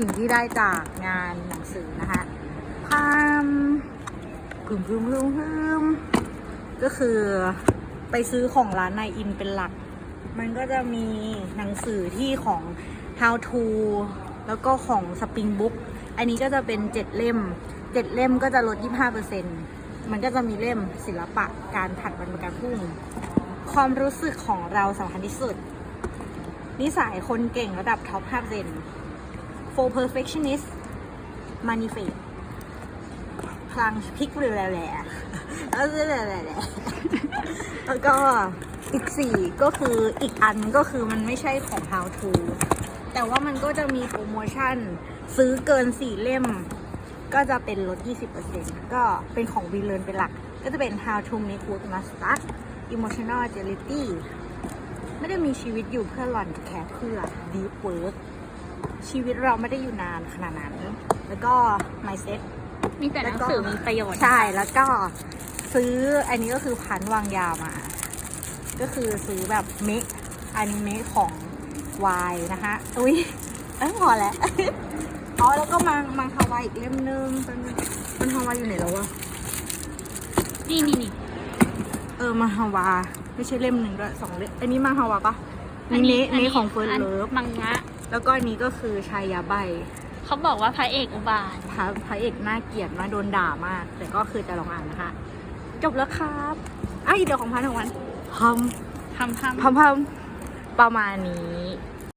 สิ่งที่ได้จากงานหนังสือนะคะพามพึมพึมพึมพึมก็คือไปซื้อของร้านนายอินเป็นหลัก มันก็จะมีหนังสือที่ของ how to แล้วก็ของ Spring Book อันนี้ก็จะเป็น7เล่ม7เล่มก็จะลด 25%มันก็จะมีเล่มศิลปะการผัดวันประกันพรุ่ง ความรู้สึกของเราสำคัญที่สุด นิสัยคนเก่งระดับท็อป5% for perfectionist manifest พลังพลิกเรือแหล่แล้วแหล่ๆแล้วก็อีกสี่ก็คืออีกอันก็คือมันไม่ใช่ของ how to แต่ว่ามันก็จะมีโปรโมชั่น ซื้อเกินสี่เล่ม ก็จะเป็นลด 20%ก็เป็นของวีเลนเป็นหลัก ก็จะเป็น how to make work master emotional agility ไม่ได้มีชีวิตอยู่เพื่อหล่อนแค่เพื่อ deep work ชีวิตเราไม่ได้อยู่นานขนาดนั้น แล้วก็ mindset มีแต่หนังสือมีประโยชน์ใช่แล้วก็ซื้ออันนี้ก็คือพันวางยามา ก็คือซื้อแบบเมะอนิเมะของวายนะคะอุ้ยเอ้ยพอแล้วอ๋อแล้วก็มังมังฮาวายอีกเล่มนึงเป็นมันฮาวายอยู่ไหนแล้ววะนี่นี่นี่เออมังฮาวาไม่ใช่เล่มหนึ่งด้วยสองเล่มอันนี้มังฮาวาปะ นี่เมะเมะของเฟิร์นเลิฟมังงะ แล้วก็อันนี้ก็คือชายยาใบ เขาบอกว่าพระเอกอุบาทพระพระเอกน่าเกลียดมากโดนด่ามาก แต่ก็คือจะลองอ่านนะคะ จบแล้วครับอะอีกเดี๋ยวของพันของวันพัมทำทำพัมพัมประมาณนี้